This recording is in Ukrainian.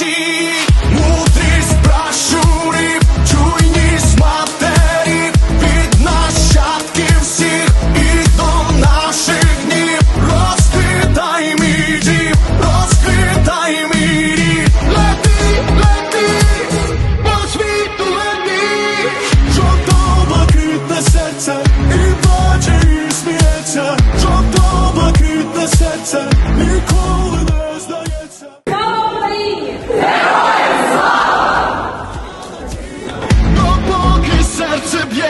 Сі мудрість пращурів, чуйність матері, від нащадків всіх і до наших днів, розквітай мій дім, розквітай мій рід. Лети, лети, по світу лети, жовто блакитне серце, і бачить, і сміється, жовто блакитне серце, ніколи. ciebie.